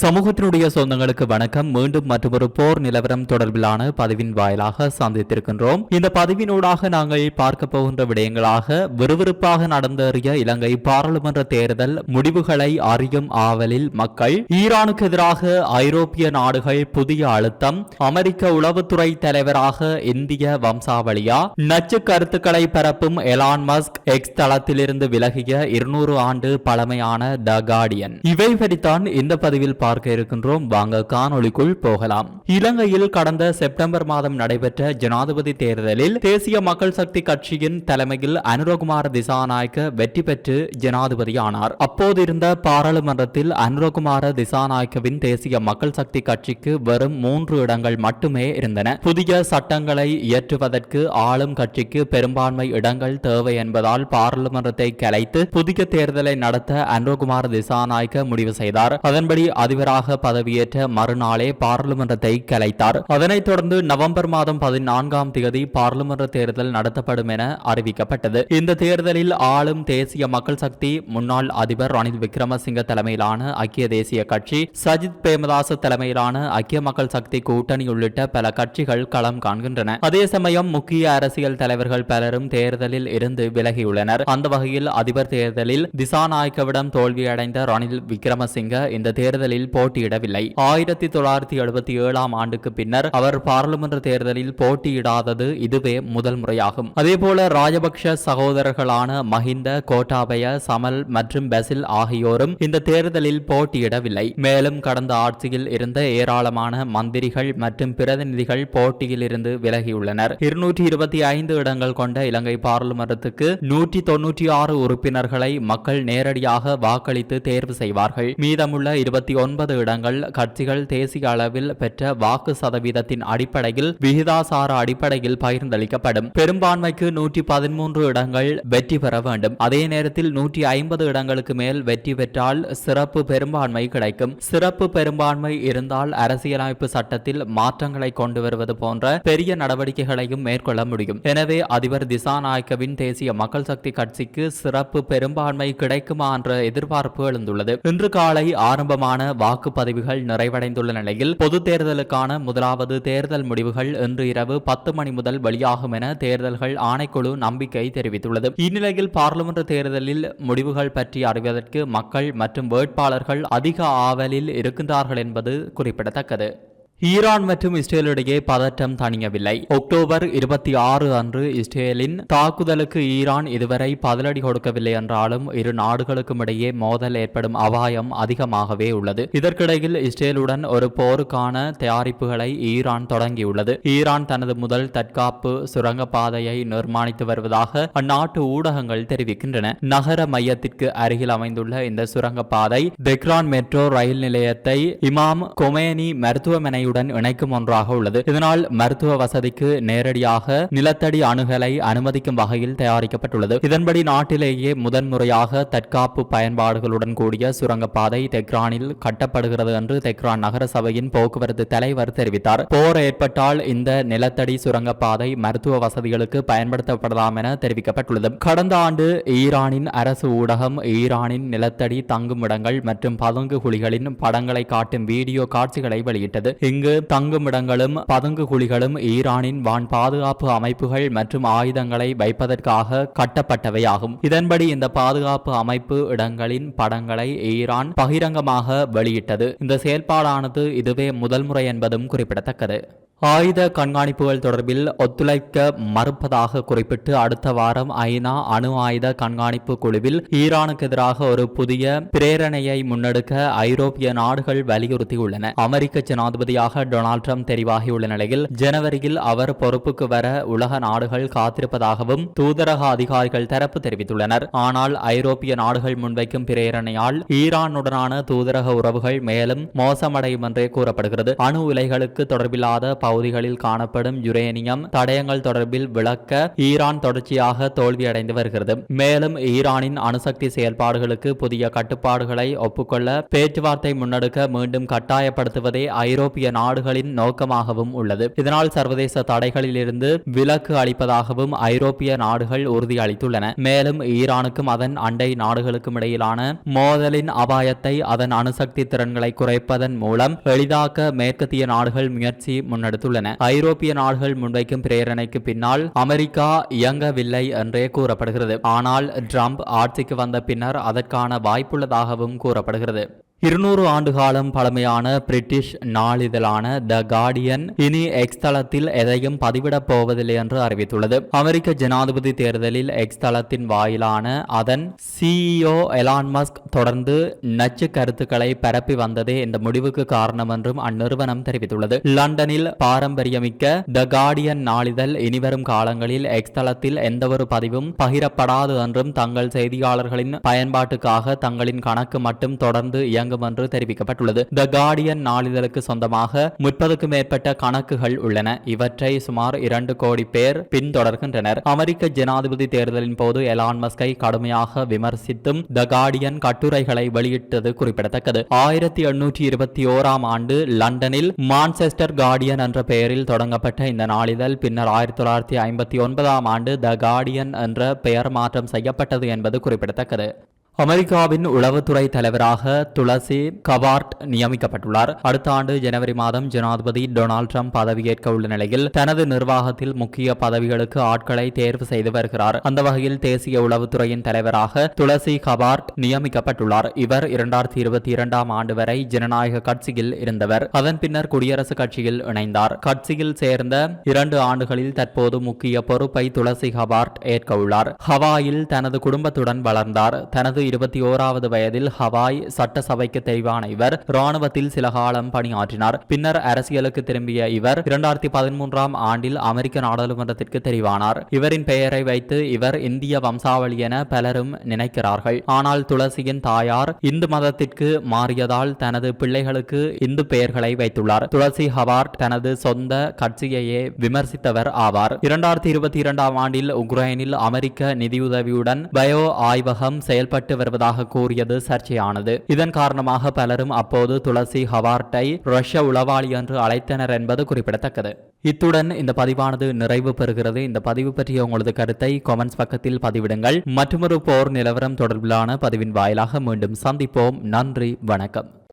சமூகத்தினுடைய சொந்தங்களுக்கு வணக்கம். மீண்டும் மற்றொரு போர் நிலவரம் தொடர்பிலான பதிவின் வாயிலாக சந்தித்திருக்கின்றோம். இந்த பதிவினூடாக நாங்கள் பார்க்க போகின்ற விடயங்களாக விறுவிறுப்பாக நடந்தேறிய இலங்கை பாராளுமன்ற தேர்தல் முடிவுகளை அறியும் ஆவலில் மக்கள் ஈரானுக்கு எதிராக ஐரோப்பிய நாடுகள் புதிய அழுத்தம் அமெரிக்க உளவுத்துறை தலைவராக இந்திய வம்சாவளியா நச்சு கருத்துக்களை பரப்பும் எலான் மஸ்க் எக்ஸ் தளத்திலிருந்து விலகிய இருநூறு ஆண்டு பழமையான த கார்டியன். இவை வரித்தான் இந்த பதிவில் பார்க்க இருக்கின்றோம். வாங்க காணொலிக்குள் போகலாம். இலங்கையில் கடந்த செப்டம்பர் மாதம் நடைபெற்ற ஜனாதிபதி தேர்தலில் தேசிய மக்கள் சக்தி கட்சியின் தலைமையில் அனுரகுமார் திசாநாயக்க வெற்றி பெற்று ஜனாதிபதியானார். அப்போது இருந்த பாராளுமன்றத்தில் அனுரகுமார திசாநாயக்கவின் தேசிய மக்கள் சக்தி கட்சிக்கு வெறும் மூன்று இடங்கள் மட்டுமே இருந்தன. புதிய சட்டங்களை இயற்றுவதற்கு ஆளும் கட்சிக்கு பெரும்பான்மை இடங்கள் தேவை என்பதால் பாராளுமன்றத்தை கலைத்து புதிய தேர்தலை நடத்த அனுரகுமார திசாநாயக்க முடிவு செய்தார். அதன்படி அதிபர் அதிபராக பதவியேற்ற மறுநாளே பாராளுமன்றத்தை கலைத்தார். அதனைத் தொடர்ந்து நவம்பர் மாதம் பதினான்காம் தேதி பாராளுமன்ற தேர்தல் நடத்தப்படும் என அறிவிக்கப்பட்டது. இந்த தேர்தலில் ஆளும் தேசிய மக்கள் சக்தி முன்னாள் அதிபர் ரணில் விக்ரமசிங்க தலைமையிலான ஐக்கிய தேசிய கட்சி சஜித் பிரேமதாச தலைமையிலான ஐக்கிய மக்கள் சக்தி கூட்டணி உள்ளிட்ட பல கட்சிகள் களம் காண்கின்றன. அதே சமயம் முக்கிய அரசியல் தலைவர்கள் பலரும் தேர்தலில் இருந்து விலகியுள்ளனர். அந்த வகையில் அதிபர் தேர்தலில் திசாநாயக்கவிடம் தோல்வியடைந்த ரணில் விக்ரமசிங்க இந்த தேர்தலில் போட்டியிடவில்லை. ஆயிரத்தி தொள்ளாயிரத்தி எழுபத்தி ஏழாம் ஆண்டுக்கு பின்னர் அவர் பாராளுமன்ற தேர்தலில் போட்டியிடாதது இதுவே முதல் முறையாகும். அதேபோல ராஜபக்ஷ சகோதரர்களான மஹிந்த கோட்டாபய சமல் மற்றும் பெசில் ஆகியோரும் இந்த தேர்தலில் போட்டியிடவில்லை. மேலும் கடந்த ஆட்சியில் இருந்த ஏராளமான மந்திரிகள் மற்றும் பிரதிநிதிகள் போட்டியில் இருந்து விலகியுள்ளனர். இருநூற்றி இருபத்தி ஐந்து இடங்கள் கொண்ட இலங்கை பாராளுமன்றத்துக்கு நூற்றி தொன்னூற்றி ஆறு உறுப்பினர்களை மக்கள் நேரடியாக வாக்களித்து தேர்வு செய்வார்கள். மீதமுள்ள இருபத்தி ஒன்பது இடங்கள் கட்சிகள் தேசிய அளவில் பெற்ற வாக்கு சதவீதத்தின் அடிப்படையில் விகிதாசார அடிப்படையில் பகிர்ந்தளிக்கப்படும். பெரும்பான்மைக்கு நூற்றி பதிமூன்று இடங்கள் வெற்றி பெற வேண்டும். அதே நேரத்தில் நூற்றி ஐம்பது இடங்களுக்கு மேல் வெற்றி பெற்றால் சிறப்பு பெரும்பான்மை கிடைக்கும். சிறப்பு பெரும்பான்மை இருந்தால் அரசியலமைப்பு சட்டத்தில் மாற்றங்களை கொண்டு வருவது போன்ற பெரிய நடவடிக்கைகளையும் மேற்கொள்ள முடியும். எனவே அதிபர் திசாநாயக்கவின் தேசிய மக்கள் சக்தி கட்சிக்கு சிறப்பு பெரும்பான்மை கிடைக்குமா என்ற எதிர்பார்ப்பு எழுந்துள்ளது. இன்று காலை ஆரம்பமான வாக்குப்பதிவுகள் நிறைவடைந்துள்ள நிலையில் பொது தேர்தலுக்கான முதலாவது தேர்தல் முடிவுகள் இன்று இரவு பத்து மணி முதல் வெளியாகும் என தேர்தல்கள் ஆணைக்குழு நம்பிக்கை தெரிவித்துள்ளது. இந்நிலையில் பாராளுமன்ற தேர்தலில் முடிவுகள் பற்றி அறிவதற்கு மக்கள் மற்றும் வேட்பாளர்கள் அதிக ஆவலில் இருக்கின்றார்கள் என்பது குறிப்பிடத்தக்கது. ஈரான் மற்றும் இஸ்ரேலிடையே பதற்றம் தணியவில்லை. அக்டோபர் இருபத்தி ஆறு அன்று இஸ்ரேலின் தாக்குதலுக்கு ஈரான் இதுவரை பதிலடி கொடுக்கவில்லை என்றாலும் இரு நாடுகளுக்கும் இடையே மோதல் ஏற்படும் அபாயம் அதிகமாகவே உள்ளது. இதற்கிடையில் இஸ்ரேலுடன் ஒரு போருக்கான தயாரிப்புகளை ஈரான் தொடங்கியுள்ளது. ஈரான் தனது முதல் தற்காப்பு சுரங்கப்பாதையை நிர்மாணித்து வருவதாக அந்நாட்டு ஊடகங்கள் தெரிவிக்கின்றன. நகர மையத்திற்கு அருகில் அமைந்துள்ள இந்த சுரங்கப்பாதை தெக்ரான் மெட்ரோ ரயில் நிலையத்தை இமாம் கொமேனி மருத்துவமனை உடன் இணைக்கும் ஒன்றாக உள்ளது. இதனால் மருத்துவ வசதிக்கு நேரடியாக நிலத்தடி அணுகலை அனுமதிக்கும் வகையில் தயாரிக்கப்பட்டுள்ளது. இதன்படி நாட்டிலேயே முதன்முறையாக தற்காப்பு பயன்பாடுகளுடன் கூடிய சுரங்கப்பாதை தெக்ரானில் கட்டப்படுகிறது என்று தெக்ரான் நகர சபையின் போக்குவரத்து தலைவர் தெரிவித்தார். போர் ஏற்பட்டால் இந்த நிலத்தடி சுரங்கப்பாதை மருத்துவ வசதிகளுக்கு பயன்படுத்தப்படலாம் என தெரிவிக்கப்பட்டுள்ளது. கடந்த ஆண்டு ஈரானின் அரசு ஊடகம் ஈரானின் நிலத்தடி தங்குமிடங்கள் மற்றும் பதுங்கு குழிகளின் படங்களை காட்டும் வீடியோ காட்சிகளை வெளியிட்டது. இங்கு தங்குமிடங்களும் பதுங்கு குழிகளும் ஈரானின் வான் பாதுகாப்பு அமைப்புகள் மற்றும் ஆயுதங்களை வைப்பதற்காக கட்டப்பட்டவையாகும். இதன்படி இந்த பாதுகாப்பு அமைப்பு இடங்களின் படங்களை ஈரான் பகிரங்கமாக வெளியிட்டது. இந்த செயல்பாடானது இதுவே முதல் முறை என்பதும் குறிப்பிடத்தக்கது. ஆயுத கண்காணிப்புகள் தொடர்பில் ஒத்துழைக்க மறுப்பதாக குறிப்பிட்டு அடுத்த வாரம் ஐநா அணு ஆயுத கண்காணிப்பு குழுவில் ஈரானுக்கு எதிராக ஒரு புதிய பிரேரணையை முன்னெடுக்க ஐரோப்பிய நாடுகள் வலியுறுத்தியுள்ளன. அமெரிக்க ஜனாதிபதியாக டொனால்ட் ட்ரம்ப் தெரிவாகியுள்ள நிலையில் ஜனவரியில் அவர் பொறுப்புக்கு வர உலக நாடுகள் காத்திருப்பதாகவும் தூதரக அதிகாரிகள் தரப்பு தெரிவித்துள்ளனர். ஆனால் ஐரோப்பிய நாடுகள் முன்வைக்கும் பிரேரணையால் ஈரானுடனான தூதரக உறவுகள் மேலும் மோசமடையும் என்றே கூறப்படுகிறது. அணு உலைகளுக்கு தொடர்பில்லாத பகுதிகளில் காணப்படும் யுரேனியம் தடயங்கள் தொடர்பில் விளக்க ஈரான் தொடர்ச்சியாக தோல்வியடைந்து வருகிறது. மேலும் ஈரானின் அணுசக்தி செயல்பாடுகளுக்கு புதிய கட்டுப்பாடுகளை ஒப்புக்கொள்ள பேச்சுவார்த்தை முன்னெடுக்க மீண்டும் கட்டாயப்படுத்துவதே ஐரோப்பிய நாடுகளின் நோக்கமாகவும் உள்ளது. இதனால் சர்வதேச தடைகளிலிருந்து விலக்கு அளிப்பதாகவும் ஐரோப்பிய நாடுகள் உறுதியளித்துள்ளன. மேலும் ஈரானுக்கும் அதன் அண்டை நாடுகளுக்கும் இடையிலான மோதலின் அபாயத்தை அதன் அணுசக்தி திறன்களை குறைப்பதன் மூலம் எளிதாக்க மேற்கத்திய நாடுகள் முயற்சி எடுத்துள்ளன ஐரோப்பிய நாடுகள் முன்வைக்கும் பிரேரணைக்கு பின்னால் அமெரிக்கா இயங்கவில்லை என்றே கூறப்படுகிறது. ஆனால் டிரம்ப் ஆட்சிக்கு வந்த பின்னர் அதற்கான வாய்ப்புள்ளதாகவும் கூறப்படுகிறது. இருநூறு ஆண்டு காலம் பழமையான பிரிட்டிஷ் நாளிதழான த கார்டியன் இனி எக்ஸ் தளத்தில் எதையும் பதிவிடப் போவதில்லை என்று அறிவித்துள்ளது. அமெரிக்க ஜனாதிபதி தேர்தலில் எக்ஸ் தளத்தின் வாயிலான அதன் சிஇஓ எலான் மஸ்க் தொடர்ந்து நச்சு கருத்துக்களை பரப்பி வந்ததே இந்த முடிவுக்கு காரணம் என்றும் அந்நிறுவனம் தெரிவித்துள்ளது. லண்டனில் பாரம்பரியமிக்க த கார்டியன் நாளிதழ் இனிவரும் காலங்களில் எக்ஸ் தளத்தில் எந்தவொரு பதிவும் பகிரப்படாது என்றும் தங்கள் செய்தியாளர்களின் பயன்பாட்டுக்காக தங்களின் கணக்கு மட்டும் தொடர்ந்து இயங்க இயங்கும் என்று தெரிவிக்கப்பட்டுள்ளது. த கார்டியன் நாளிதழுக்கு சொந்தமாக முப்பதுக்கும் மேற்பட்ட கணக்குகள் உள்ளன. இவற்றை சுமார் இரண்டு கோடி பேர் பின்தொடர்கின்றனர். அமெரிக்க ஜனாதிபதி தேர்தலின் போது எலான் மஸ்கை கடுமையாக விமர்சித்தும் த கார்டியன் கட்டுரைகளை வெளியிட்டது குறிப்பிடத்தக்கது. ஆயிரத்தி எண்ணூற்றி இருபத்தி ஓராம் ஆண்டு லண்டனில் மான்செஸ்டர் கார்டியன் என்ற பெயரில் தொடங்கப்பட்ட இந்த நாளிதழ் பின்னர் ஆயிரத்தி தொள்ளாயிரத்தி ஐம்பத்தி ஒன்பதாம் ஆண்டு த கார்டியன் என்ற பெயர் மாற்றம் செய்யப்பட்டது என்பது குறிப்பிடத்தக்கது. அமெரிக்காவின் உளவுத்துறை தலைவராக துளசி கபார்ட் நியமிக்கப்பட்டுள்ளார். அடுத்த ஆண்டு ஜனவரி மாதம் ஜனாதிபதி டொனால்ட் ட்ரம்ப் பதவியேற்க உள்ள நிலையில் தனது நிர்வாகத்தில் முக்கிய பதவிகளுக்கு ஆட்களை தேர்வு செய்து வருகிறார். அந்த வகையில் தேசிய உளவுத்துறையின் தலைவராக துளசி கபார்ட் நியமிக்கப்பட்டுள்ளார். இவர் இரண்டாயிரத்தி இருபத்தி இரண்டாம் ஆண்டு வரை ஜனநாயக கட்சியில் இருந்தவர். அதன் பின்னர் குடியரசுக் கட்சியில் இணைந்தார். கட்சியில் சேர்ந்த இரண்டு ஆண்டுகளில் தற்போது முக்கிய பொறுப்பை துளசி கபார்ட் ஏற்க உள்ளார். ஹவாயில் தனது குடும்பத்துடன் வளர்ந்தார். தனது இருபத்தி ஓராவது வயதில் ஹவாய் சட்டசபைக்கு தெரிவான இவர். ராணுவத்தில் சில காலம் பணியாற்றினார். பின்னர் அரசியலுக்கு திரும்பிய இவர் இரண்டாயிரத்தி பதிமூன்றாம் ஆண்டில் அமெரிக்க நாடாளுமன்றத்திற்கு தெரிவானார். இவரின் பெயரை வைத்து இவர் இந்திய வம்சாவளி என பலரும் நினைக்கிறார்கள். ஆனால் துளசியின் தாயார் இந்து மதத்திற்கு மாறியதால் தனது பிள்ளைகளுக்கு இந்து பெயர்களை வைத்துள்ளார். துளசி ஹவார்ட் தனது சொந்த கட்சியையே விமர்சித்தவர் ஆவார். இரண்டாயிரத்தி இருபத்தி இரண்டாம் ஆண்டில் உக்ரைனில் அமெரிக்க நிதியுதவியுடன் பயோ ஆய்வகம் செயல்பட்டு வருவதாக கூறியது சர்ச்சையானது. இதன் காரணமாக பலரும் அப்போது துளசி ஹவார்ட்டை ரஷ்ய உளவாளி என்று அழைத்தனர் என்பது குறிப்பிடத்தக்கது. இத்துடன் இந்த பதிவானது நிறைவு பெறுகிறது. இந்த பதிவு பற்றிய உங்களது கருத்தை கமெண்ட்ஸ் பக்கத்தில் பதிவிடுங்கள். மற்றொரு போர் நிலவரம் தொடர்பிலான பதிவின் வாயிலாக மீண்டும் சந்திப்போம். நன்றி வணக்கம்.